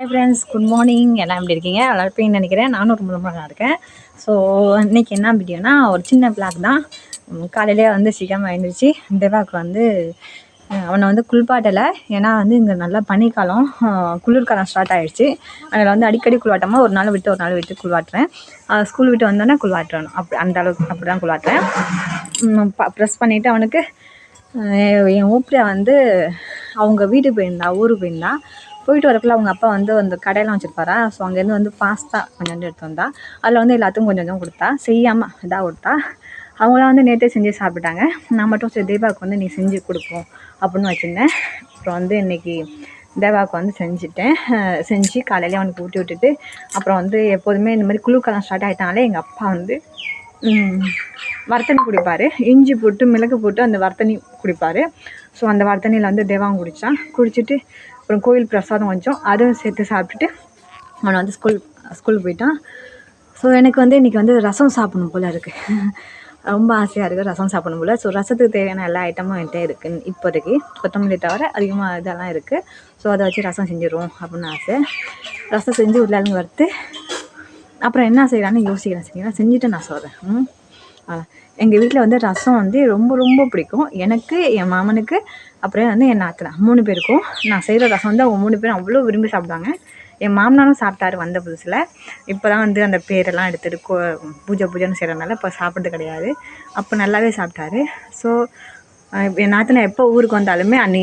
Hi friends good morning எல்லாம் எப்படி இருக்கீங்க? நல்லா இருப்பீங்கன்னு நினைக்கிறேன். நானும் ரொம்ப ரொம்ப நல்லா இருக்கேன். ஸோ இன்றைக்கி என்ன வீடியோனா ஒரு சின்ன பிளாக் தான். காலையிலே வந்து சீக்கிரமாக எழுந்திரிச்சு தேவாக்கு வந்து அவனை வந்து குளிப்பாட்டலை. ஏன்னா வந்து இங்கே நல்லா பனிக்காலம். குளிர்காலம் ஸ்டார்ட் ஆகிடுச்சு அதில் வந்து அடிக்கடி குளிவாட்டமாக ஒரு நாள் விட்டு ஒரு நாள் விட்டு குளிவாட்டுறேன் ஸ்கூல் விட்டு வந்தோடனே குளிவாட்டுறணும் அப்படி அந்த அளவுக்கு அப்படி தான் குளிவாட்டுறேன் ப்ரெஸ் பண்ணிவிட்டு அவனுக்கு என் ஊப்பில் வந்து அவங்க வீட்டுக்கு போயிருந்தா ஊருக்கு போயிருந்தா போயிட்டு வரக்குள்ள அவங்க அப்பா வந்து அந்த கடையெல்லாம் வச்சுருப்பாரா? ஸோ அங்கேருந்து வந்து பாஸ்தா கொஞ்சோண்டு எடுத்து வந்தா. அதில் வந்து எல்லாத்துக்கும் கொஞ்சம் கொஞ்சம் கொடுத்தா. செய்யாமல் இதாக கொடுத்தா. அவங்களாம் வந்து நேற்றே செஞ்சு சாப்பிட்டாங்க. நான் மட்டும் சரி தீபாவுக்கு வந்து நீ செஞ்சு கொடுப்போம் அப்படின்னு வச்சுருந்தேன். அப்புறம் வந்து இன்றைக்கி தேவாவுக்கு வந்து செஞ்சுட்டேன். செஞ்சு காலையிலே அவனுக்கு ஊட்டி விட்டுட்டு அப்புறம் வந்து எப்போதுமே இந்த மாதிரி குழுக்கெல்லாம் ஸ்டார்ட் ஆகிட்டாலே எங்கள் அப்பா வந்து வர்த்தனி குடிப்பார். இஞ்சி போட்டு மிளகு போட்டு அந்த வர்த்தனி குடிப்பார். ஸோ அந்த வர்த்தனியில் வந்து தேவாவும் குடித்தான் குடிச்சிட்டு அப்புறம் கோயில் பிரசாதம் கொஞ்சம் அதுவும் சேர்த்து சாப்பிட்டுட்டு அவனை வந்து ஸ்கூல் ஸ்கூலுக்கு போயிட்டான். ஸோ எனக்கு வந்து இன்றைக்கி வந்து ரசம் சாப்பிடணும் போல் இருக்குது ரொம்ப ஆசையாக இருக்குது ரசம் சாப்பிடணும் போல். ஸோ ரசத்துக்கு தேவையான எல்லா ஐட்டமும் என்கிட்ட இருக்குது இப்போதைக்கு கொத்தமல்லி தவிர அதிகமாக இதெல்லாம் இருக்குது ஸோ அதை வச்சு ரசம் செஞ்சிடுவோம் அப்படின்னு ஆசை. ரசம் செஞ்சு உள்ளாலும் வறுத்து அப்புறம் என்ன செய்யலான்னு யோசிக்கிறேன். சரிங்களா செஞ்சுட்டு நான் சொல்கிறேன் ம்? எங்கள் வீட்டில் வந்து ரசம் வந்து ரொம்ப ரொம்ப பிடிக்கும். எனக்கு என் மாமனுக்கு அப்புறம் வந்து என் நாத்தனா மூணு பேருக்கும் நான் செய்கிற ரசம் வந்து அவங்க மூணு பேரும் அவ்வளோ விரும்பி சாப்பிடுவாங்க. என் மாமனாரும் சாப்பிட்டாரு வந்த புதுசில். இப்போ தான் வந்து அந்த பேரெல்லாம் எடுத்துகிட்டு கோ பூஜை பூஜைன்னு செய்கிறனால இப்போ சாப்பிட்றது கிடையாது. அப்போ நல்லாவே சாப்பிட்டாரு. ஸோ என் நாத்தனா எப்போ ஊருக்கு வந்தாலுமே அண்ணி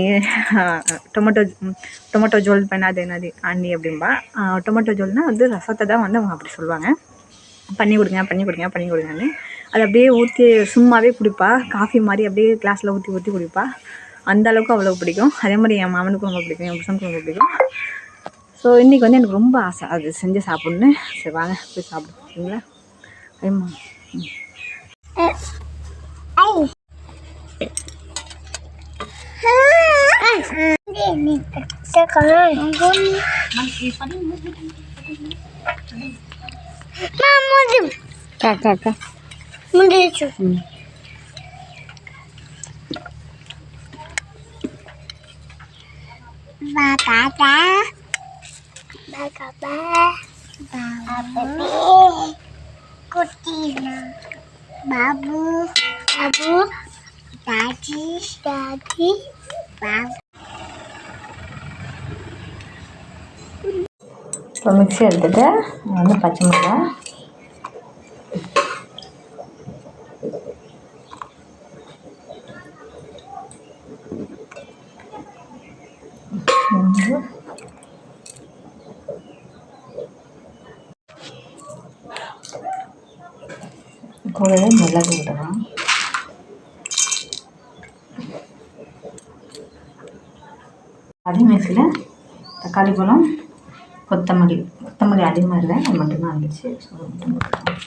டொமேட்டோ டொமேட்டோ ஜோல் பண்ணாது என்னது அண்ணி அப்படின்பா டொமேட்டோ ஜோல்னால் வந்து ரசத்தை தான் வந்து அவங்க அப்படி சொல்லுவாங்க. பண்ணி கொடுங்க பண்ணி கொடுங்க பண்ணி கொடுங்கன்னு. அது அப்படியே ஊற்றி சும்மாவே குடிப்பா. காஃபி மாதிரி அப்படியே கிளாஸில் ஊற்றி ஊற்றி குடிப்பா. அந்த அளவுக்கு அவ்வளோ பிடிக்கும் அதே மாதிரி என் மாமனுக்கும் ரொம்ப பிடிக்கும் என் புருஷனுக்கும் ரொம்ப பிடிக்கும் ஸோ இன்றைக்கி வந்து எனக்கு ரொம்ப ஆசை அது செஞ்சு சாப்பிட்ணுன்னு சரி வாங்க போய் சாப்பிடுவோம் சரிங்களா ஐயம்மா ம். கா கா கா ம் Babu, babu, daddy, daddy, babu. இப்போ மிக்ஸி எடுத்துட்டு வந்து பச்சை மிளகாய் கூடவே மிளகு விடலாம் அதே மிக்சியில் தக்காளி பழம் கொத்தமல்லி கொத்தமல்லி அதிகமாக இல்லை அது மட்டும்தான் இருந்துச்சு. ஸோ மட்டும் போட்டுக்கலாம்.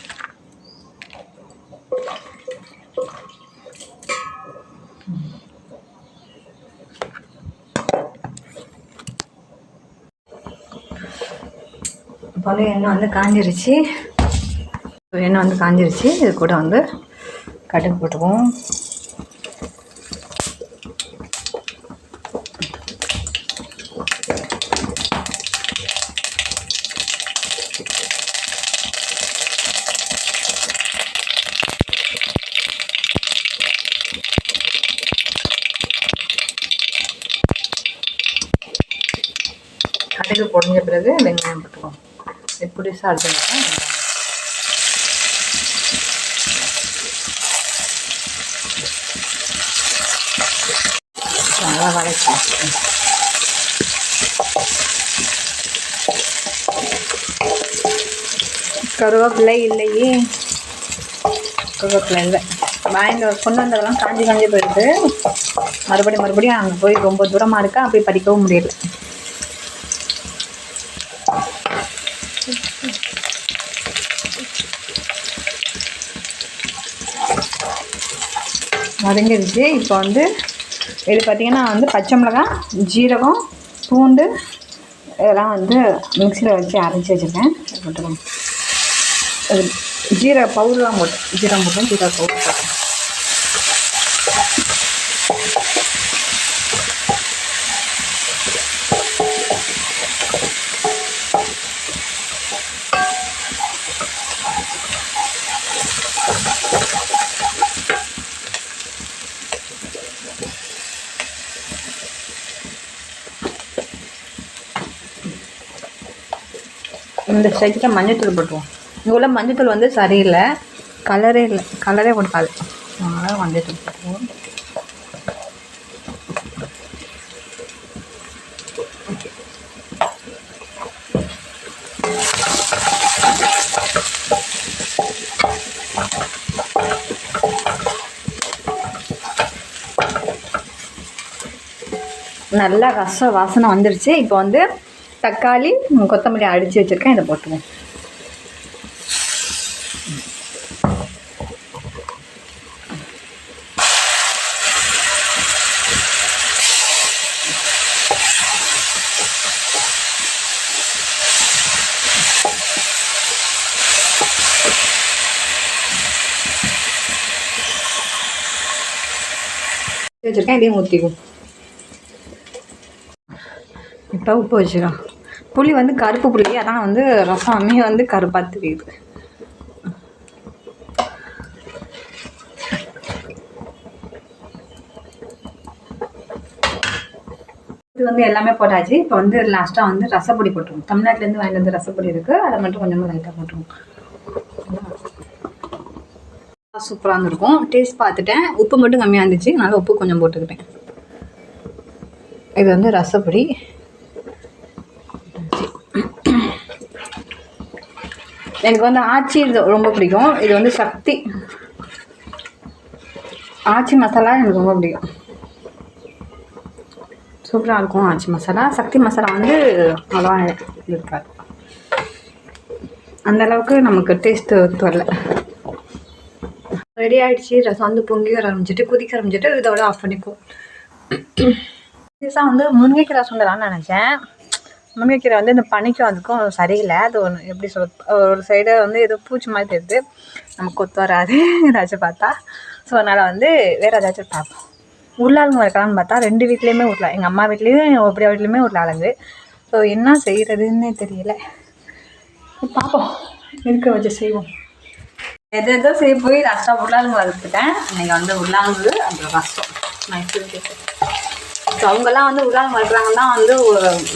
பழைய எண்ணெய் வந்து காஞ்சிருச்சு. எண்ணெய் வந்து காஞ்சிருச்சு. இது கூட வந்து கடுகு போட்டுக்குவோம். கடுகு பொடிஞ்ச பிறகு வெங்காயம் போட்டுக்குவோம். இது புதுசாக நல்லா வதக்கி கருவேப்பிலை இல்லையே. கருவேப்பிலை இல்லை. வாங்கிட்டு கொண்டு வந்ததெல்லாம் காஞ்சி காஞ்சி போயிடுது. மறுபடியும் மறுபடியும் அங்கே போய் ரொம்ப தூரமாக இருக்கா? போய் படிக்கவும் முடியல. வதங்கிருச்சு. இப்போ வந்து இது பார்த்திங்கன்னா வந்து பச்சை மிளகாய் ஜீரகம் பூண்டு இதெல்லாம் வந்து மிக்சியில் வச்சு அரைச்சி வச்சுருக்கேன். இது ஜீரக பவுடர்லாம் போட்டு ஜீரகம் போட்டோம் ஜீரக பவுடர் போட்டேன் இந்த ஸ்டேஜில் மஞ்சத்தூள் போட்டுருவோம். இங்கே உள்ள மஞ்சத்தூள் வந்து சரியில்லை. கலரே இல்லை. கலரே கொடுக்காது அதனால் மஞ்சத்தூள் போட்டுருவோம். நல்லா ரச வாசனை வந்துருச்சு. இப்போ வந்து தக்காளி கொத்தமல்லி அடித்து வச்சுருக்கேன். இதை போட்டுருவோம். வச்சுருக்கேன். இதையும் ஊற்றிக்கும் இப்போ உப்பு வச்சுக்கலாம். புளி வந்து கருப்பு புளி அதான் வந்து ரசமே வந்து கருப்பாக தெரியுது இது வந்து எல்லாமே போட்டாச்சு. இப்போ வந்து லாஸ்ட்டாக வந்து ரசப்பொடி போட்டுருவோம். தமிழ்நாட்டிலேருந்து வாங்கிட்டு வந்து ரசப்பொடி இருக்குது அதை மட்டும் கொஞ்சமாக லைட்டாக போட்டுருவோம். சூப்பராக இருந்திருக்கும் டேஸ்ட் பார்த்துட்டேன். உப்பு மட்டும் கம்மியாக இருந்துச்சு. அதனால் உப்பு கொஞ்சம் போட்டுக்கிட்டேன். இது வந்து ரசப்பொடி. எனக்கு வந்து ஆச்சி இது ரொம்ப பிடிக்கும். இது வந்து சக்தி. ஆச்சி மசாலா எனக்கு ரொம்ப பிடிக்கும். சூப்பராக இருக்கும் ஆச்சி மசாலா. சக்தி மசாலா வந்து அவ்வளோவா இருக்காது. அந்த அளவுக்கு நமக்கு டேஸ்ட்டு வரல. ரெடி ஆகிடுச்சி ரசம் வந்து பொங்கி வர ஆரம்பிச்சிட்டு கொதிக்க ஆரம்பிச்சிட்டு இதோட ஆஃப் பண்ணிக்குவோம். புதுசாக வந்து முருங்கைக்கீரை சுண்டலான்னு நினச்சேன். முருங்கைக்கீரை வந்து இந்த பனிக்கும் அதுக்கும் சரியில்லை. அது ஒன்று எப்படி சொல்ல ஒரு சைடு வந்து ஏதோ பூச்சி மாதிரி தெரியுது. நமக்கு கொத்து வராது ஏதாச்சும் பார்த்தா. ஸோ அதனால் வந்து வேறு ஏதாச்சும் பார்ப்போம். உருளாளுங்க வைக்கலாம்னு பார்த்தா ரெண்டு வீட்லேயுமே உருளா எங்கள் அம்மா வீட்லேயும் எப்படியா வீட்லேயுமே உருளாளுங்க ஸோ என்ன செய்கிறதுன்னே தெரியல. பார்ப்போம். இருக்க வச்சு செய்வோம். எது எதோ செய்ய போய் லாஸ்ட்டாக உருளாளுங்க வளர்த்துட்டேன். இன்றைக்கி வந்து உருளாங்கு அப்புறம் கஷ்டம் நான் எப்படி ஸோ அவங்கெல்லாம் வந்து உதாரணம் வளர்க்குறாங்கன்னா வந்து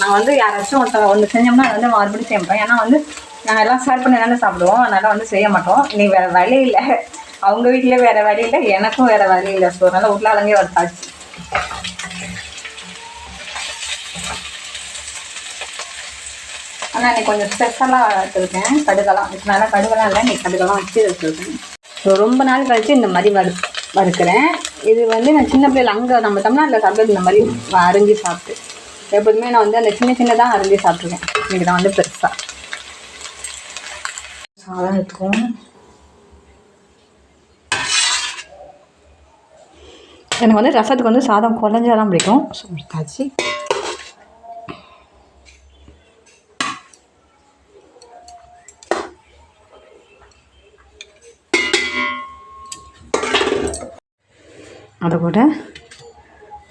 நான் வந்து யாராச்சும் ஒருத்தர் ஒன்று செஞ்சோம்னா அதை வந்து மறுபடியும் செய்ய ஏன்னா வந்து நாங்கள் எல்லாம் ஷேர் பண்ணி தானே சாப்பிடுவோம். அதனால் வந்து செய்ய மாட்டோம். நீ வேறு வழி இல்லை. அவங்க வீட்டிலே வேறு வழி இல்லை. எனக்கும் வேறு வழி இல்லை. ஸோ அதனால் உருளாலங்கே வளர்த்தாச்சு ஆனால் இன்னைக்கு கொஞ்சம் ஸ்பெஷலாக வச்சுருக்கேன். கடுகெல்லாம். நல்லா மேலே கடுகெல்லாம் இல்லை. இன்னைக்கு கடுகெல்லாம் வச்சு வச்சுருக்கேன். ஸோ ரொம்ப நாள் கழித்து இந்த மாதிரி வறு வறுக்கிறேன். இது வந்து நான் சின்ன பிள்ளைல அங்கே நம்ம தமிழ்நாட்டில் சாப்பிட்டது இந்த மாதிரி அரிஞ்சு சாப்பிட்டு. எப்போதுமே நான் வந்து அந்த சின்ன சின்னதாக அரிஞ்சு சாப்பிட்ருக்கேன் இன்றைக்கி நான் வந்து பெருசாக சாதம் இருக்கும் எனக்கு வந்து ரசத்துக்கு வந்து சாதம் குழஞ்சாதான் பிடிக்கும். ஸோ எடுத்தாச்சு. அதை கூட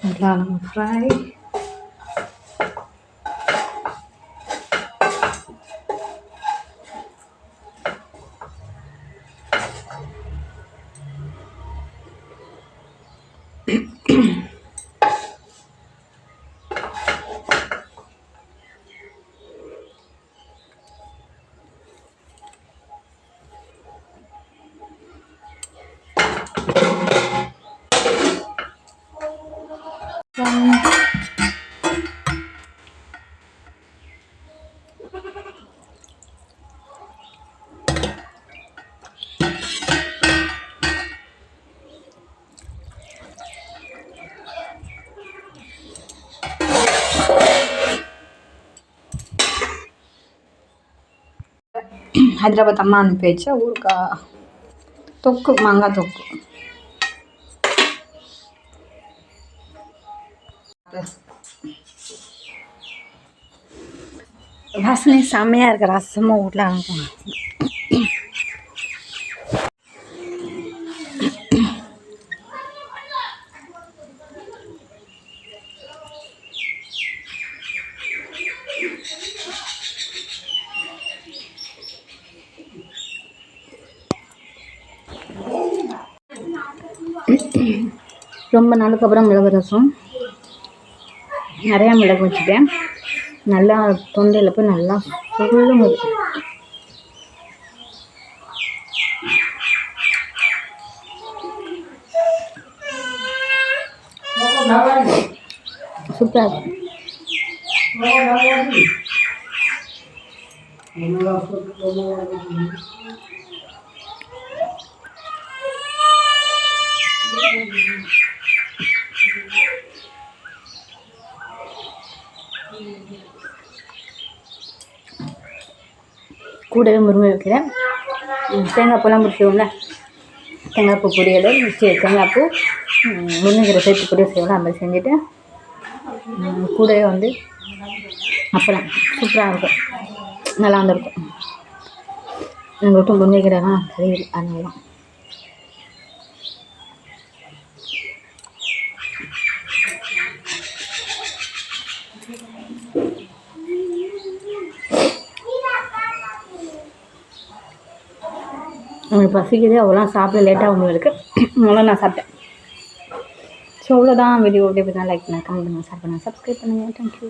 நல்லா நம்ம ஃப்ரை హైదరాబాద్ అమ్మ అనిపించే ఊరుక తొక్కు మంగ తొక్కు வாசனை செம்மையாக இருக்கு ரசமும் வீட்டில் ரொம்ப நாளுக்கு அப்புறம் மிளகு ரசம் நிறையா மிளகு வச்சுட்டேன் நல்லா தொண்டையில் போய் நல்லா சொல்லும் சூப்பராக இருக்கும் கூடவே முருங்கை வைக்கிறேன். தேங்காய் பூலாம் முடிச்சுவோம்ல தேங்காய் பூ பொரியல் சி தேங்காய் பூ முருங்கைக்கீரை சேர்த்து பொரியல் செய்வோம்ல அந்த மாதிரி செஞ்சுட்டு கூடவே வந்து அப்புறம் சூப்பராக இருக்கும். நல்லா இருந்திருக்கும் எங்கள் விட்டு முருங்கைக்கீரைலாம் தெரியுது அதனால பசிக்குது அவ்வளோ சாப்பிட லேட்டாக உங்களுக்கு இருக்குது அவ்வளோ நான் சாப்பிட்டேன். ஸோ அவ்வளோதான் வீடியோ அப்படியே தான் லைக் பண்ண கமெண்ட் பண்ணுங்கள் ஷேர் பண்ணுங்கள் சப்ஸ்கிரைப் பண்ணுங்கள் தேங்க்யூ